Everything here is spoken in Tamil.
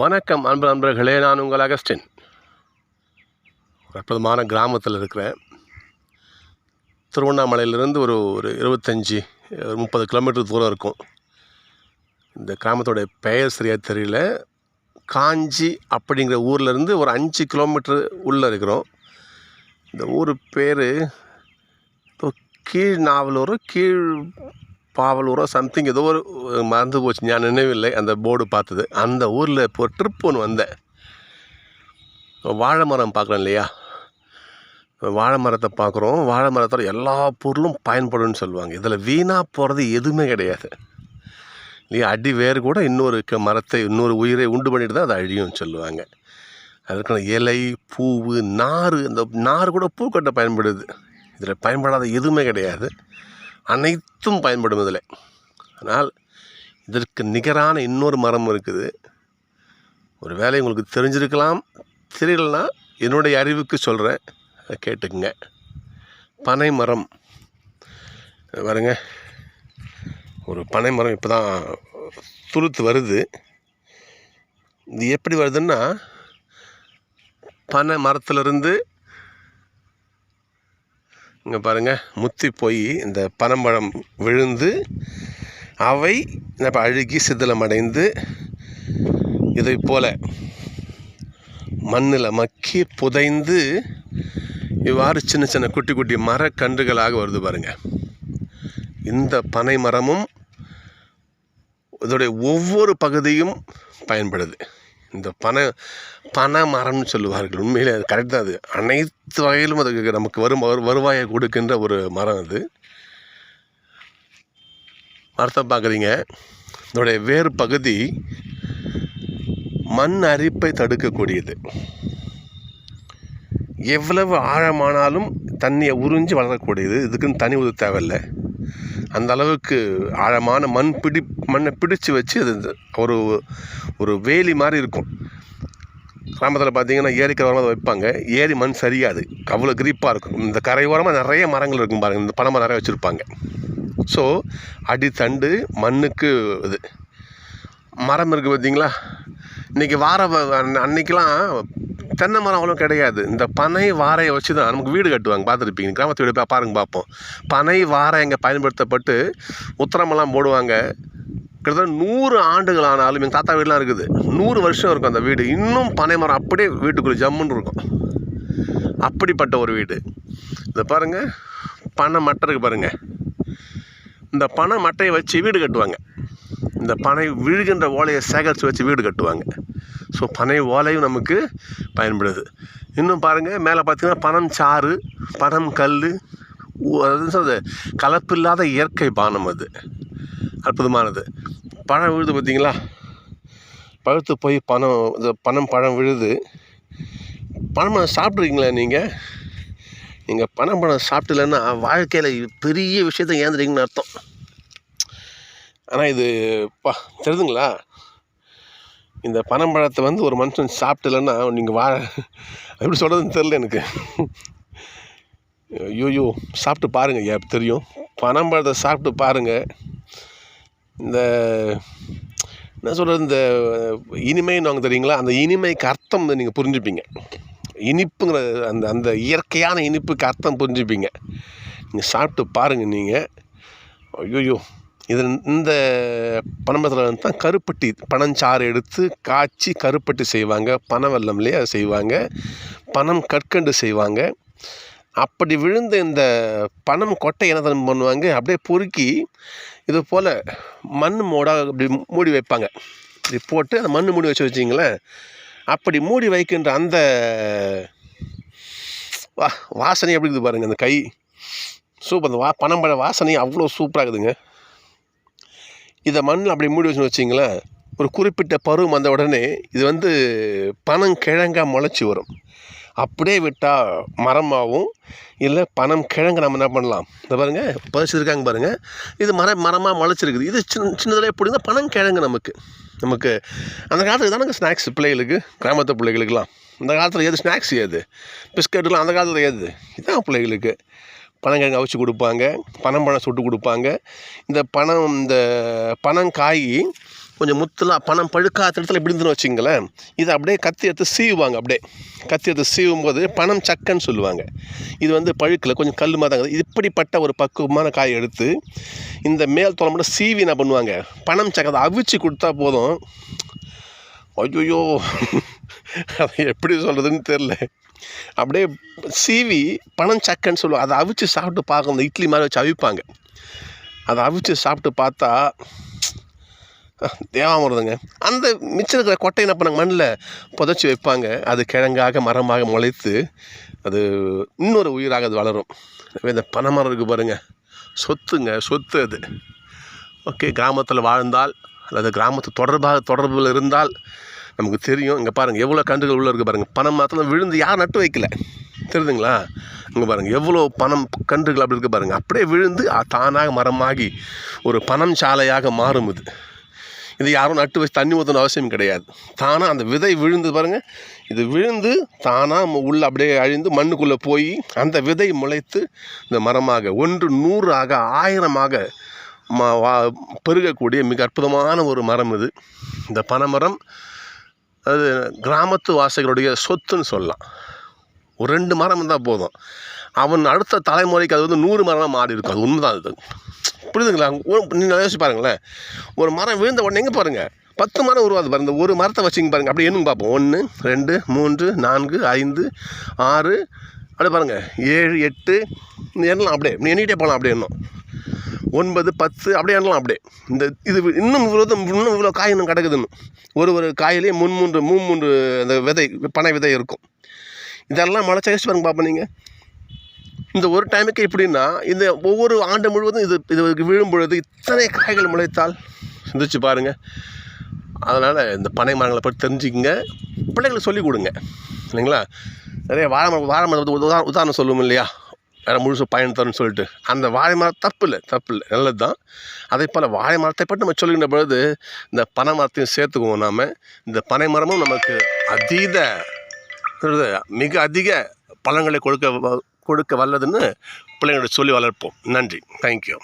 வணக்கம் அன்பு நண்பர்களே நான் உங்கள் அகஸ்டின். ஒரு அற்புதமான கிராமத்தில் இருக்கிறேன். திருவண்ணாமலையிலிருந்து ஒரு ஒரு இருபத்தஞ்சி ஒரு முப்பது கிலோமீட்டர் தூரம் இருக்கும். இந்த கிராமத்தோடைய பெயர் சரியாக தெரியல. காஞ்சி அப்படிங்கிற ஊர்லேருந்து ஒரு அஞ்சு கிலோமீட்டர் உள்ளே இருக்கிறோம். இந்த ஊர் பேர் கீழ் நாவலூர் கீழ் பாவலூரோ சம்திங் ஏதோ ஒரு மறந்து போச்சு. நான் நினைவில்லை. அந்த போர்டு பார்த்தது. அந்த ஊரில் இப்போ ஒரு ட்ரிப் ஒன்று வந்தேன். வாழை மரம் பார்க்குறோம் இல்லையா? வாழை மரத்தை பார்க்குறோம். வாழை மரத்தோட எல்லா பொருளும் பயன்படும்னு சொல்லுவாங்க. இதில் வீணாக போகிறது எதுவுமே கிடையாது. இல்லையா? அடி வேர் கூட இன்னொரு க- மரத்தை இன்னொரு உயிரை உண்டு பண்ணிட்டு தான் அது அழியும்னு சொல்லுவாங்க. அதுக்கான இலை பூவு நார் இந்த நார் கூட பூக்கட்டை பயன்படுது. இதில் பயன்படாத எதுவுமே கிடையாது. அனைத்தும் பயன்படும் இதில் ஆனால் இதற்கு நிகரான இன்னொரு மரம் இருக்குது. ஒரு வேலை உங்களுக்கு தெரிஞ்சிருக்கலாம் தெரியலனா என்னுடைய அறிவுக்கு சொல்கிறேன் கேட்டுக்குங்க. பனை மரம். பாருங்க. ஒரு பனை மரம் இப்போ தான் துருத்து வருது. இது எப்படி வருதுன்னா பனை மரத்துலேருந்து இங்கே பாருங்கள் முத்தி போய் இந்த பனம்பழம் விழுந்து அவை இப்போ அழுகி சிதிலமடைந்து இதை போல மண்ணில் மக்கி புதைந்து இவ்வாறு சின்ன சின்ன குட்டி குட்டி மரக்கன்றுகளாக வருது பாருங்கள் இந்த பனை மரமும் இதோடைய ஒவ்வொரு பகுதியும் பயன்படுது. இந்த பனை பனை மரம்னு சொல்லுவார்கள். உண்மையிலே அது கரெக்ட் தான் அது. அனைத்து வகையிலும் அதுக்கு நமக்கு வரும் வருவாயை கொடுக்கின்ற ஒரு மரம் அது. மரத்தை பார்க்குறீங்க. இதோடைய வேறு பகுதி மண் அரிப்பை தடுக்கக்கூடியது. எவ்வளவு ஆழமானாலும் தண்ணியை உறிஞ்சி வளரக்கூடியது. இதுக்குன்னு தனி உதவி தேவையில்லை. அந்த அளவுக்கு ஆழமான மண் பிடி மண்ணை பிடிச்சு வச்சு அது ஒரு ஒரு வேலி மாதிரி இருக்கும். கிராமத்தில் பார்த்தீங்கன்னா ஏரிக்கரை ஓரமாக அதை வைப்பாங்க. ஏரி மண் சரியாது. அவ்வளோ கிரிப்பாக இருக்கும். இந்த கரையோரமாக நிறைய மரங்கள் இருக்கும் பாருங்கள் இந்த பனை மரம் நிறைய வச்சுருப்பாங்க. ஸோ அடித்தண்டு மண்ணுக்கு இது. மரம் இருக்குது பார்த்தீங்களா இன்றைக்கி வார அன்னைக்கெலாம் தென்னை மரம் அவ்வளோ கிடையாது. இந்த பனை வாரையை வச்சு தான் நமக்கு வீடு கட்டுவாங்க. பார்த்துருப்பீங்க. கிராமத்து வீடு பாருங்க பார்ப்போம். பனை வாரை இங்கே பயன்படுத்தப்பட்டு உத்தரமெல்லாம் போடுவாங்க. கிட்டத்தட்ட நூறு ஆண்டுகள் ஆனாலும் எங்கள் தாத்தா வீடுலாம் இருக்குது. நூறு வருஷம் இருக்கும் அந்த வீடு. இன்னும் பனை மரம் அப்படியே வீட்டுக்குள்ளே ஜம்முன்னு இருக்கும். அப்படிப்பட்ட ஒரு வீடு. இதை பாருங்கள் பனை மட்டை இருக்குது பாருங்கள் இந்த பனை மட்டையை வச்சு வீடு கட்டுவாங்க. இந்த பனை விழுகின்ற ஓலையை சேகரித்து வச்சு வீடு கட்டுவாங்க. ஸோ பனை ஓலையும் நமக்கு பயன்படுது. இன்னும் பாருங்கள் மேலே பார்த்தீங்கன்னா பனம் சாறு பனம் கல் அது கலப்பு கலப்பில்லாத இயற்கை பானம் அது. அற்புதமானது. பழம் விழுது பார்த்தீங்களா? பழுத்து போய் பணம் இந்த பணம் பழம் விழுது. பழம் சாப்பிட்றீங்களா நீங்கள் நீங்கள் பணம் பழம் சாப்பிட்டலன்னா வாழ்க்கையில் பெரிய விஷயத்தை ஏந்துறீங்கன்னு அர்த்தம். ஆனால் இது பா தெரியுதுங்களா இந்த பனம்பழத்தை வந்து ஒரு மனுஷன் சாப்பிட்டலன்னா நீங்கள் வா எப்படி சொல்கிறதுன்னு தெரில எனக்கு. ஐயோ சாப்பிட்டு பாருங்கள் ஏ தெரியும். பனம்பழத்தை சாப்பிட்டு பாருங்கள் இந்த என்ன சொல்கிறது இந்த இனிமைன்னு வாங்க தெரியுங்களா? அந்த இனிமைக்கு அர்த்தம் நீங்கள் புரிஞ்சுப்பீங்க. இனிப்புங்கிற அந்த அந்த இயற்கையான இனிப்புக்கு அர்த்தம் புரிஞ்சுப்பீங்க. நீங்கள் சாப்பிட்டு பாருங்கள் நீங்கள் ஐயோ. இதில் இந்த பனம்பரத்தில் வந்து தான் கருப்பட்டி பனஞ்சாறு எடுத்து காய்ச்சி கருப்பட்டி செய்வாங்க. பனவெல்லம்லேயே அதை செய்வாங்க. பனம் கற்கண்டு செய்வாங்க. அப்படி விழுந்த இந்த பனம் கொட்டை என்ன பண்ணுவாங்க? அப்படியே பொறுக்கி இது போல் மண் மூடாக அப்படி மூடி வைப்பாங்க. இப்படி போட்டு அந்த மண் மூடி வச்சு வச்சிங்களேன் அப்படி மூடி வைக்கின்ற அந்த வா வாசனை எப்படி இருக்குது பாருங்கள் அந்த கை. சூப்பர் அந்த வா பனம்பழ வாசனை அவ்வளோ சூப்பராக இருக்குதுங்க. இதை மண்ணில் அப்படி மூடி வச்சு வச்சிங்களேன் ஒரு குறிப்பிட்ட பருவம் வந்த உடனே இது வந்து பனங்கிழங்கா முளைச்சி வரும். அப்படியே விட்டால் மரமாகவும் இல்லை பனம் கிழங்கு நம்ம என்ன பண்ணலாம்? இந்த பாருங்கள் பதிச்சிருக்காங்க பாருங்கள் இது மர மரமாக முளைச்சிருக்குது. இது சின்ன சின்னதில் எப்படி பனம் கிழங்கு நமக்கு. நமக்கு அந்த காலத்துக்கு தானே ஸ்நாக்ஸ் பிள்ளைகளுக்கு கிராமத்து பிள்ளைகளுக்கெல்லாம். அந்த காலத்தில் ஏது ஸ்நாக்ஸ் ஏது? பிஸ்கட்டுலாம் அந்த காலத்தில் ஏது? இதான் பிள்ளைகளுக்கு. பனங்கிழங்கு அவிச்சு கொடுப்பாங்க பனம் பழம் சுட்டு கொடுப்பாங்க. இந்த பனம் இந்த பனங்காய் கொஞ்சம் முத்துலாம் பணம் பழுக்காத இடத்துல இப்படி இருந்துன்னு வச்சிங்களேன் இதை அப்படியே கத்தி எடுத்து சீவுவாங்க அப்படியே. கத்தி எடுத்து சீவும் போது பணம் சக்கன்னு சொல்லுவாங்க. இது வந்து பழுக்கில் கொஞ்சம் கல் மாதிரி தான் இப்படிப்பட்ட ஒரு பக்குவமான காய் எடுத்து இந்த மேல் தோலை மட்டும் சீவி என்ன பண்ணுவாங்க? பணம் சக்கை அவிச்சு கொடுத்தா போதும். ஐயோ அதை எப்படி சொல்கிறதுன்னு தெரில அப்படியே சீவி பணம் சக்கன்னு சொல்லுவோம் அதை அவிச்சு சாப்பிட்டு பார்க்கணும் இந்த இட்லி மாதிரி வச்சு அவிப்பாங்க. அதை அவிச்சு சாப்பிட்டு பார்த்தா தேவாமிரதங்க. அந்த மிச்சம் இருக்கிற கொட்டை என்ன பண்ணாங்க? மண்ணில் புதைச்சி வைப்பாங்க. அது கிழங்காக மரமாக முளைத்து அது இன்னொரு உயிராக அது வளரும். இந்த பனைமரம் இருக்குது பாருங்கள் சொத்துங்க சொத்து அது. ஓகே கிராமத்தில் வாழ்ந்தால் அல்லது கிராமத்து தொடர்பாக தொடர்பில் இருந்தால் நமக்கு தெரியும். இங்கே பாருங்கள் எவ்வளோ கன்றுகள் உள்ளே இருக்குது பாருங்கள் பணம் மாத்திரம் விழுந்து யார் நட்டு வைக்கல? தெரியுதுங்களா? இங்கே பாருங்கள் எவ்வளோ பணம் கன்றுகள் அப்படி இருக்குது பாருங்கள் அப்படியே விழுந்து தானாக மரமாகி ஒரு பணம் சாலையாக மாறும் இது. இது யாரும் நட்டு வச்சு தண்ணி ஊற்றணும் அவசியம் கிடையாது. தானாக அந்த விதை விழுந்து பாருங்கள் இது விழுந்து தானாக உள்ளே அப்படியே அழிந்து மண்ணுக்குள்ளே போய் அந்த விதை முளைத்து இந்த மரமாக ஒன்று நூறாக ஆயிரமாக வா பெருகக்கூடிய மிக அற்புதமான ஒரு மரம் இது. இந்த பனைமரம் அது கிராமத்து வாசிகளுடைய சொத்துன்னு சொல்லலாம். ஒரு ரெண்டு மரம் இருந்தால் போதும். அவன் அடுத்த தலைமுறைக்கு அது வந்து நூறு மரமாக மாறி இருக்கும். அது உண்மைதான் அது. புரியுதுங்களா? நீங்கள் யோசிச்சு பாருங்களேன். ஒரு மரம் விழுந்த உடனே எங்கே பாருங்கள் பத்து மரம் உருவாது பாருங்க. இந்த ஒரு மரத்தை வச்சுங்க பாருங்கள் அப்படியே எண்ணுங்க பார்ப்போம். ஒன்று ரெண்டு மூன்று நான்கு ஐந்து ஆறு அப்படியே பாருங்கள் ஏழு எட்டு எண்ணலாம் அப்படியே. நீ எண்ணிட்டே போகலாம் அப்படியே இன்னும் ஒன்பது பத்து அப்படியே எண்ணலாம் அப்படியே. இந்த இது இன்னும் இவ்வளோ இன்னும் இவ்வளோ காய் இன்னும் கிடக்குதுன்னு. ஒரு ஒரு ஒரு காயிலே முன்மூன்று மூணு மூன்று அந்த விதை பனை விதை இருக்கும். இதெல்லாம் முளைச்சா யோசிச்சு பாருங்க பார்ப்போம் நீங்கள் இந்த ஒரு டைமுக்கு எப்படின்னா இந்த ஒவ்வொரு ஆண்டு முழுவதும் இது இது விழும் பொழுது இத்தனை காய்கள் முளைத்தால் சிந்திச்சு பாருங்கள் அதனால் இந்த பனை மரங்களை பற்றி தெரிஞ்சுக்கங்க. பிள்ளைகளுக்கு சொல்லிக் கொடுங்க. இல்லைங்களா? நிறைய வாழை மரம் வாழை மரம் உதா உதாரணம் சொல்லுவோம் இல்லையா? வேறு முழுசு பயன் தரும்னு சொல்லிட்டு. அந்த வாழை மரம் தப்பு இல்லை தப்பு இல்லை நல்லது தான் அதே போல் வாழை மரத்தை பற்றி நம்ம சொல்லுகின்ற பொழுது இந்த பனை மரத்தையும் சேர்த்துக்குவோம் நாம். இந்த பனை மரமும் நமக்கு அதீத மிக அதிக பழங்களை கொடுக்க வ- கொடுக்க வல்லதுன்னு பிள்ளைங்களுக்கு சொல்லி வளர்ப்போம். நன்றி. தேங்க்யூ